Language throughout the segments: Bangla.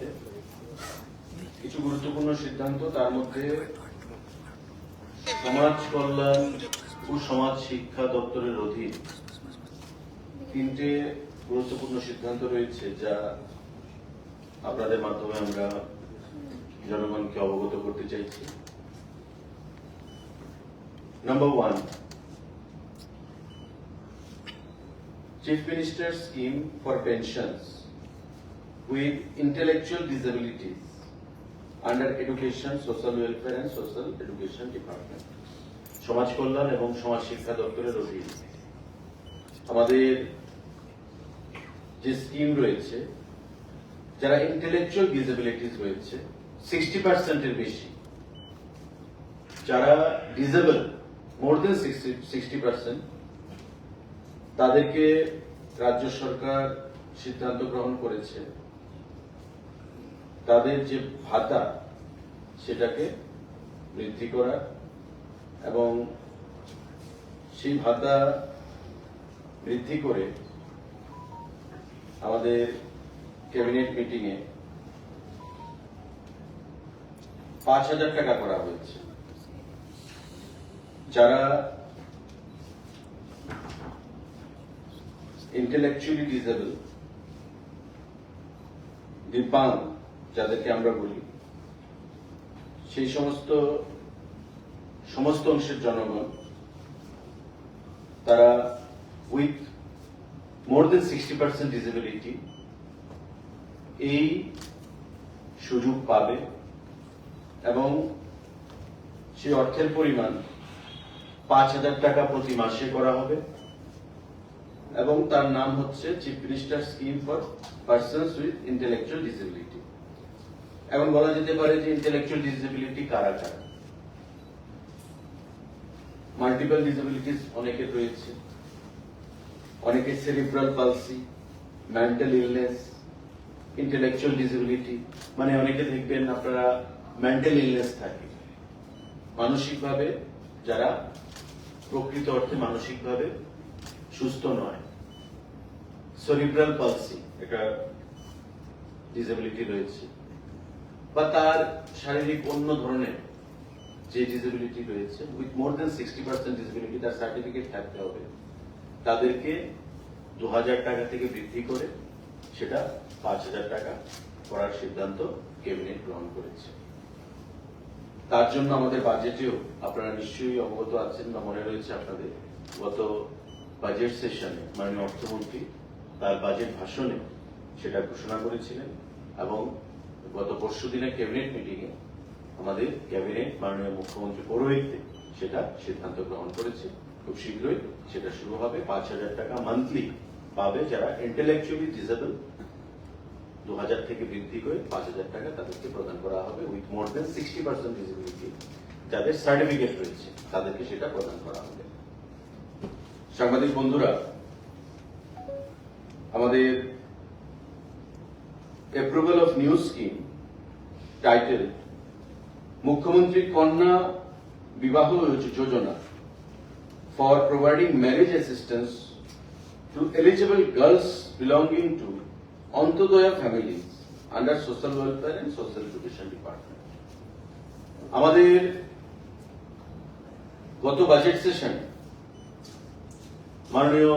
আছে। কিছু গুরুত্বপূর্ণ সিদ্ধান্ত, তার মধ্যে সমাজ কল্যাণ ও সমাজ শিক্ষা দপ্তরের অধীন তিনটে গুরুত্বপূর্ণ সিদ্ধান্ত রয়েছে, যা আপনাদের মাধ্যমে আমরা জনগণকে অবগত করতে চাইছি। Number one chief minister scheme for pensions. With intellectual disabilities under Education, Social Welfare and Social Education Department. সমাজ কল্যাণ এবং সমাজ শিক্ষা দপ্তরের অধীন। আমাদের যে স্কিম রয়েছে যারা ইন্টেলেকচুয়াল ডিসেবিলিটিস রয়েছে সিক্সটি পার্সেন্টের বেশি। যারা disable more than sixty percent তাদেরকে রাজ্য সরকার সিদ্ধান্ত গ্রহণ করেছে। তাদের যে ভাতা, সেটাকে বৃদ্ধি করা এবং সেই ভাতা বৃদ্ধি করে আমাদের ক্যাবিনেট মিটিংয়ে পাঁচ হাজার টাকা করা হয়েছে। যারা ইন্টেলেকচুয়ালি ডিসেবল দিব্যাঙ্গ যাদেরকে আমরা বলি, সেই সমস্ত সমস্ত অংশের জনগণ, তারা with more than sixty percent disability এই সুযোগ পাবে এবং সেই অর্থের পরিমাণ পাঁচ হাজার টাকা প্রতি মাসে করা হবে এবং তার নাম হচ্ছে chief minister scheme for persons with intellectual disability এখন বলা যেতে পারে যে ইন্টেলেকচুয়াল ডিসেবিলিটি কারা কারা? মাল্টিপল ডিসেবিলিটিস অনেকের রয়েছে। অনেকের cerebral palsy mental illness intellectual disability মানে অনেকে দেখবেন আপনারা মেন্টাল ইলনেস থাকে। মানসিকভাবে যারা প্রকৃত অর্থে মানসিকভাবে সুস্থ নয়। সেরিব্রাল পালসি একটা ডিসেবিলিটি রয়েছে। বা তার শারীরিক অন্য ধরনের যে ডিসেবিলিটি রয়েছে with more than sixty percent disability তার সার্টিফিকেট থাকতে হবে। তাদেরকে দু হাজার টাকা থেকে বৃদ্ধি করে সেটা পাঁচ হাজার টাকা করার সিদ্ধান্ত ক্যাবিনেট গ্রহণ করেছে। তার জন্য আমাদের বাজেটেও আপনারা নিশ্চয়ই অবগত আছেন বা মনে রয়েছে আপনাদের, গত বাজেট সেশনে মাননীয় অর্থমন্ত্রী তার বাজেট ভাষণে সেটা ঘোষণা করেছিলেন এবং গত পরশু দিনের ক্যাবিনেট মিটিংয়ে আমাদের ক্যাবিনেট মাননীয় মুখ্যমন্ত্রী পৌরোহিত্যে সেটা সিদ্ধান্ত গ্রহণ করেছে। খুব শীঘ্রই সেটা শুরু হবে। পাঁচ হাজার টাকা মান্থলি পাবে যারা ইন্টেলেকচুয়ালি ডিসেবল দু হাজার থেকে বৃদ্ধি করে পাঁচ হাজার টাকা তাদেরকে প্রদান করা হবে with more then sixty percent disability যাদের সার্টিফিকেট রয়েছে, তাদেরকে সেটা প্রদান করা হবে। সাংবাদিক বন্ধুরা, আমাদের approval of new scheme title. Mukhyamantri Kanya Vivah Yojana. For providing marriage assistance to eligible girls belonging to Antyodaya families under social welfare and social education department আমাদের গত বাজেট সেশনে মাননীয়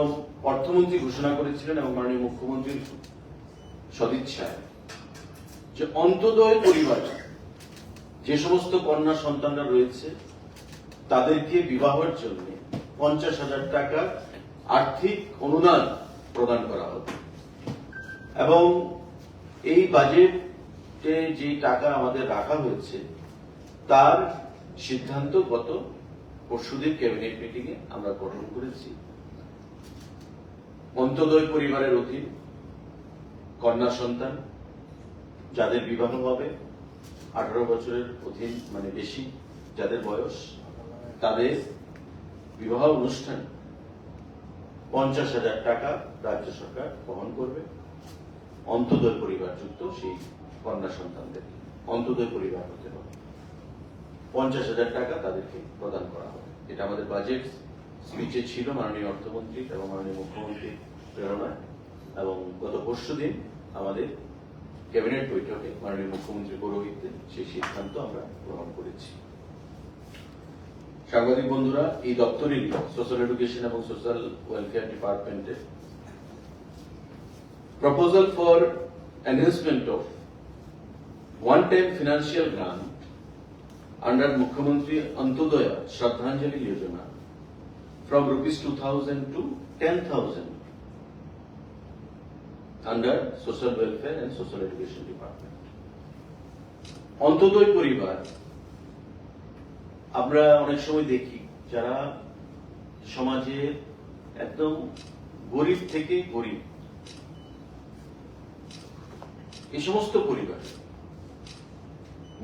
অর্থমন্ত্রী ঘোষণা করেছিলেন এবং মাননীয় মুখ্যমন্ত্রীর সদিচ্ছায় যে অন্তদয় পরিবার যে সমস্ত কন্যা সন্তানরা রয়েছে, তাদেরকে বিবাহের জন্য পঞ্চাশ হাজার টাকা আর্থিক অনুদান প্রদান করা হবে। এবং এই বাজেটে যে টাকা আমাদের রাখা হয়েছে, তার সিদ্ধান্ত গত পরশুদিন ক্যাবিনেট মিটিং এ আমরা গ্রহণ করেছি। অন্তদয় পরিবারের অধীন কন্যা সন্তান যাদের বিবাহ হবে, আঠারো বছরের অধীন মানে বেশি যাদের বয়স, তাদের বিবাহ অনুষ্ঠান পঞ্চাশ হাজার টাকা রাজ্য সরকার বহন করবে। অন্তদয় পরিবার যুক্ত সেই কন্যা সন্তানদের, অন্তদয় পরিবার হতে হবে। পঞ্চাশ হাজার টাকা তাদেরকে প্রদান করা হবে। এটা আমাদের বাজেট স্পিচে ছিল মাননীয় অর্থমন্ত্রী এবং মাননীয় মুখ্যমন্ত্রী প্রেরণায় এবং গত পরশু দিন আমাদের ক্যাবিনেট বৈঠকে মাননীয় মুখ্যমন্ত্রী পুরোহিতদের সেই সিদ্ধান্ত আমরা গ্রহণ করেছি। সাংবাদিক বন্ধুরা, এই দপ্তরেরই সোশ্যাল এডুকেশন এবং সোশ্যাল ওয়েলফেয়ার ডিপার্টমেন্টের proposal for enhancement of one time financial grant under Mukhyamantri Antyodaya Shraddhanjali Yojana from rupees two thousand to ten thousand under social welfare and social education department. Antyodaya পরিবার। আমরা অনেক সময় দেখি যারা সমাজে একদম গরিব থেকে গরিব। এই সমস্ত পরিবার।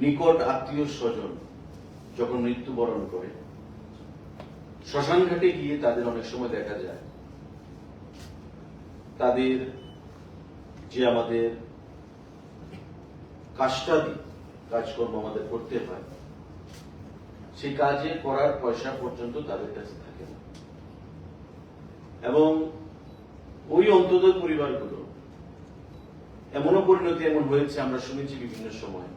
নিকট আত্মীয় স্বজন যখন মৃত্যুবরণ করে শ্মশান ঘাটে গিয়ে তাদের অনেক সময় দেখা যায়, তাদের যে আমাদের কাজটাদি, কাজকর্ম আমাদের করতে হয়, সেই কাজে করার পয়সা পর্যন্ত তাদের কাছে থাকে না। এবং ওই অন্তদয় পরিবারগুলো, এমনও পরিণতি এমন হয়েছে, আমরা শুনেছি বিভিন্ন সময়,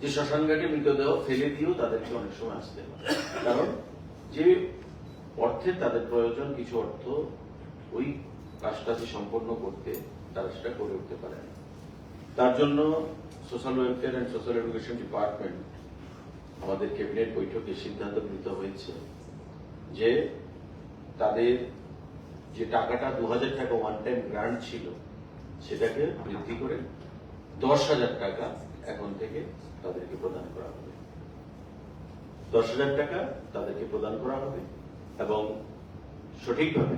যে শ্মশানঘাটে মৃতদেহ ফেলে দিয়েও তাদেরকে অনেক সময় আসতে হয়। কারণ যে অর্থের তাদের প্রয়োজন, কিছু অর্থ ওই কাজটাকে সম্পন্ন করতে তারা সেটা করে উঠতে পারে। তার জন্য social welfare and social education department আমাদের ক্যাবিনেট বৈঠকে সিদ্ধান্ত গৃহীত হয়েছে যে তাদের যে টাকাটা দু হাজার টাকা ওয়ান টাইম গ্রান্ট ছিল, সেটাকে বৃদ্ধি করে দশ হাজার টাকা এখন থেকে তাদেরকে প্রদান করা হবে। দশ হাজার টাকা তাদেরকে প্রদান করা হবে এবং সঠিকভাবে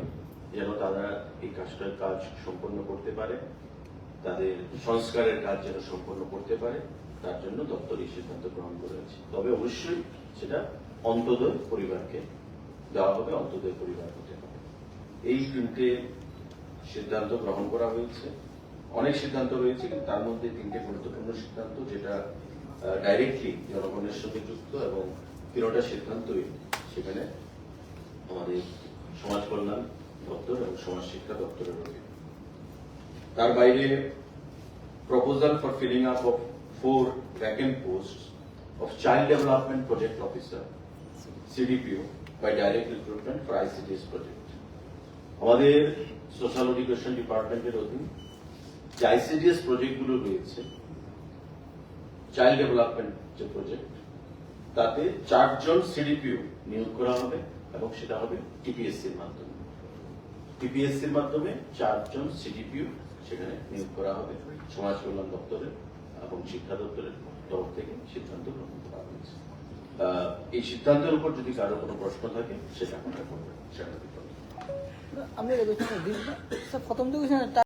যেন তারা এই কাজটার কাজ সম্পন্ন করতে পারে, তাদের সংস্কারের কাজ যেন সম্পন্ন করতে পারে, তার জন্য দপ্তর এই সিদ্ধান্ত গ্রহণ করেছে তবে অবশ্যই সেটা অন্তদয় পরিবারকে দেওয়া হবে, অন্তদয় পরিবার হতে হবে। এই তিনটে সিদ্ধান্ত গ্রহণ করা হয়েছে। অনেক সিদ্ধান্ত রয়েছে, কিন্তু তার মধ্যে তিনটে গুরুত্বপূর্ণ সিদ্ধান্ত, যেটা ডাইরেক্টলি জনগণের সঙ্গে যুক্ত এবং তিনটা সিদ্ধান্তই সেখানে আমাদের সমাজ কল্যাণ দপ্তর এবং সমাজ শিক্ষা দপ্তরের অধীনে। তার বাইরে proposal for filling up of four vacant post of child development project officer CDPO by direct recruitment for ICDS project আমাদের সোশ্যাল এডুকেশন ডিপার্টমেন্টের অধীন যে আইসিডিএস প্রজেক্টগুলো রয়েছে চাইল্ড ডেভেলপমেন্ট যে প্রজেক্ট তাতে চারজন সিডিপিও নিয়োগ করা হবে এবং সেটা হবে টিপিএসসির মাধ্যমে। টিপিএসসির মাধ্যমে চারজন সিডিপিও সেখানে নিয়োগ করা হবে সমাজ কল্যাণ দপ্তরের এবং শিক্ষা দপ্তরের তরফ থেকে সিদ্ধান্ত গ্রহণ করা হয়েছে। এই সিদ্ধান্তের উপর যদি কারও কোনো প্রশ্ন থাকে, সেটা আমরা করবেন সেটা আমি